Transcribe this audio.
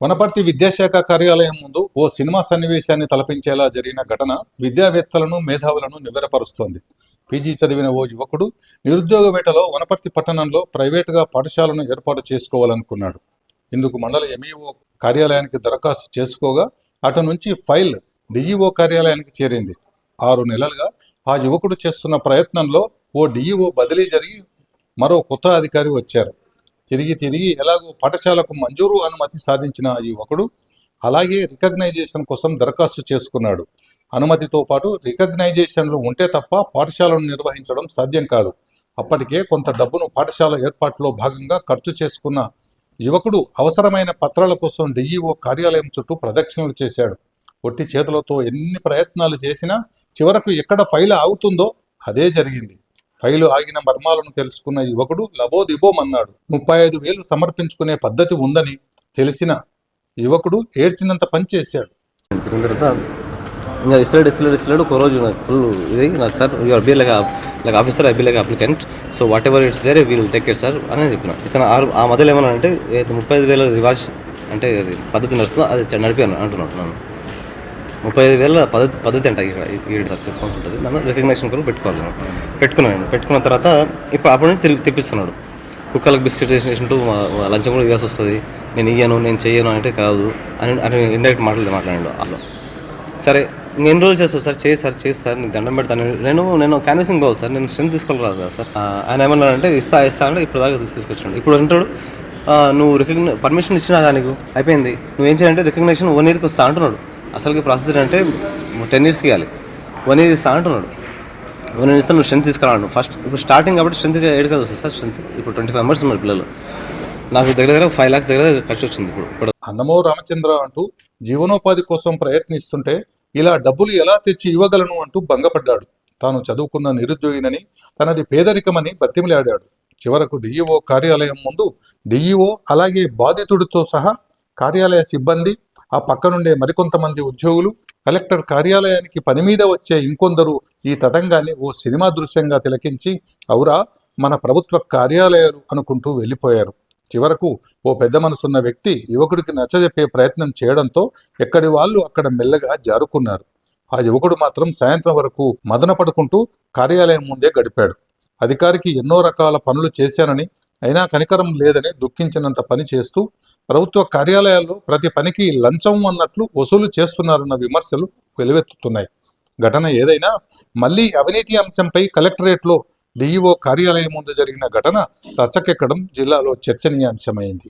వనపర్తి విద్యాశాఖ కార్యాలయం ముందు ఓ సినిమా సన్నివేశాన్ని తలపించేలా జరిగిన ఘటన విద్యావేత్తలను మేధావులను నివ్వెరపరుస్తోంది. పీజీ చదివిన ఓ యువకుడు నిరుద్యోగ వేటలో వనపర్తి పట్టణంలో ప్రైవేటుగా పాఠశాలను ఏర్పాటు చేసుకోవాలనుకున్నాడు. ఇందుకు మండల ఎంఈఓ కార్యాలయానికి దరఖాస్తు చేసుకోగా అటు నుంచి ఫైల్ డిఈఓ కార్యాలయానికి చేరింది. ఆరు నెలలుగా ఆ యువకుడు చేస్తున్న ప్రయత్నంలో ఓ డిఈఓ బదిలీ జరిగి మరో కొత్త అధికారి వచ్చారు. తిరిగి తిరిగి ఎలాగో పాఠశాలకు మంజూరు అనుమతి సాధించిన ఈ యువకుడు అలాగే రికగ్నైజేషన్ కోసం దరఖాస్తు చేసుకున్నాడు. అనుమతితో పాటు రికగ్నైజేషన్లు ఉంటే తప్ప పాఠశాలను నిర్వహించడం సాధ్యం కాదు. అప్పటికే కొంత డబ్బును పాఠశాల ఏర్పాటులో భాగంగా ఖర్చు చేసుకున్న యువకుడు అవసరమైన పత్రాల కోసం డిఈఓ కార్యాలయం చుట్టూ ప్రదక్షిణలు చేశాడు. ఒట్టి చేతులతో ఎన్ని ప్రయత్నాలు చేసినా చివరకు ఎక్కడ ఫైల్ ఆగుతుందో అదే జరిగింది. రైలు ఆగిన మర్మాలను తెలుసుకున్న యువకుడు లబోదిబోమన్నాడు. ముప్పై ఐదు వేలు సమర్పించుకునే పద్ధతి ఉందని తెలిసిన యువకుడు ఏడ్చినంత పని చేశాడు. ఇంకా ఇస్తాడు ఇస్తాడు ఇస్తాడు ఒక రోజు నాకు ఫుల్ ఇది నాకు sir you are be like like officer I be like applicant so whatever it's there we'll take it sir అని చెప్పిన. ఇతను ఆరు ఆ మధ్యలో ఏమన్నా అంటే ముప్పై ఐదు వేల రివాజ్ అంటే పద్ధతి నడుస్తుందో అది నడిపి అంటున్నాను నన్ను. ముప్పై ఐదు వేల పద్ధతి పద్ధతి అంట ఈ సార్ సిక్స్ మంత్స్ ఉంటుంది. నన్ను రికగ్నేషన్ కూడా పెట్టుకోవాలి నేను. పెట్టుకున్నాను పెట్టుకున్న తర్వాత ఇప్పుడు అప్పుడు నుంచి తిరిగి తెప్పిస్తున్నాడు. కుక్కలకు బిస్కెట్ చేసినట్టు లంచం కూడా ఇవ్వాల్సి వస్తుంది. నేను ఇయ్యను నేను చెయ్యను అంటే కాదు అని అని ఇండైరెక్ట్ మాటలు మాట్లాడాడు వాళ్ళు సరే నేను ఎన్ని రోజులు చేస్తావు? సార్ చేయి సార్ చేయి సార్ నీకు దండం పెడతాను నేను నేను క్యాన్వసింగ్ కావాలి సార్. నేను స్ట్రెంత్ తీసుకోవాలి కదా సార్. ఆయన ఏమన్నాడంటే ఇస్తా ఇస్తా అంటే ఇప్పుడు దాకా తీసుకొచ్చాడు. ఇప్పుడు అంటాడు నువ్వు రికగ్న పర్మిషన్ ఇచ్చినా కానీ నీకు? అయిపోయింది. నువ్వేం చేయాలంటే రికగ్నేషన్ వన్ ఇయర్కి వస్తా అంటున్నాడు. అసలుకి ప్రాసెస్ అంటే టెన్ ఇయర్స్కి ఇవ్వాలి. వన్ ఇయర్ ఇస్తా అంటున్నాడు. వన్ ఇయర్ ఇస్తా నువ్వు స్ట్రెంత్ తీసుకురాను ఫస్ట్ ఇప్పుడు స్టార్టింగ్ కాబట్టి స్ట్రెంత్ ఏడు కదా వస్తుంది సార్ స్ట్రెంత్ ఇప్పుడు ట్వంటీ ఫైవ్ మెంబర్స్ ఉన్నారు పిల్లలు. నాకు దగ్గర దగ్గర ఫైవ్ ల్యాక్స్ దగ్గర ఖర్చు వచ్చింది ఇప్పుడు. ఇప్పుడు అన్నమో రామచంద్ర అంటూ జీవనోపాధి కోసం ప్రయత్నిస్తుంటే ఇలా డబ్బులు ఎలా తెచ్చి ఇవ్వగలను అంటూ భంగపడ్డాడు. తాను చదువుకున్న నిరుద్యోగినని తనది పేదరికమని బతిమిలాడాడు. చివరకు డిఈఓ కార్యాలయం ముందు డిఈఓ అలాగే బాధితుడితో సహా కార్యాలయ సిబ్బంది ఆ పక్కనుండే మరికొంతమంది ఉద్యోగులు కలెక్టర్ కార్యాలయానికి పని మీద వచ్చే ఇంకొందరు ఈ తతంగాన్ని ఓ సినిమా దృశ్యంగా తిలకించి అవురా మన ప్రభుత్వ కార్యాలయాలు అనుకుంటూ వెళ్ళిపోయారు. చివరకు ఓ పెద్ద మనసున్న వ్యక్తి యువకుడికి నచ్చజెప్పే ప్రయత్నం చేయడంతో ఎక్కడి వాళ్ళు అక్కడ మెల్లగా జారుకున్నారు. ఆ యువకుడు మాత్రం సాయంత్రం వరకు మదన పడుకుంటూ కార్యాలయం ముందే గడిపాడు. అధికారికి ఎన్నో రకాల పనులు చేశానని అయినా కనికరం లేదని దుఃఖించినంత పని చేస్తూ ప్రభుత్వ కార్యాలయాల్లో ప్రతి పనికి లంచం అన్నట్లు వసూలు చేస్తున్నారన్న విమర్శలు వెలువెత్తుతున్నాయి. ఘటన ఏదైనా మళ్ళీ అవినీతి అంశంపై కలెక్టరేట్లో డిఈఓ కార్యాలయం ముందు జరిగిన ఘటన రచ్చకెక్కడం జిల్లాలో చర్చనీయాంశమైంది.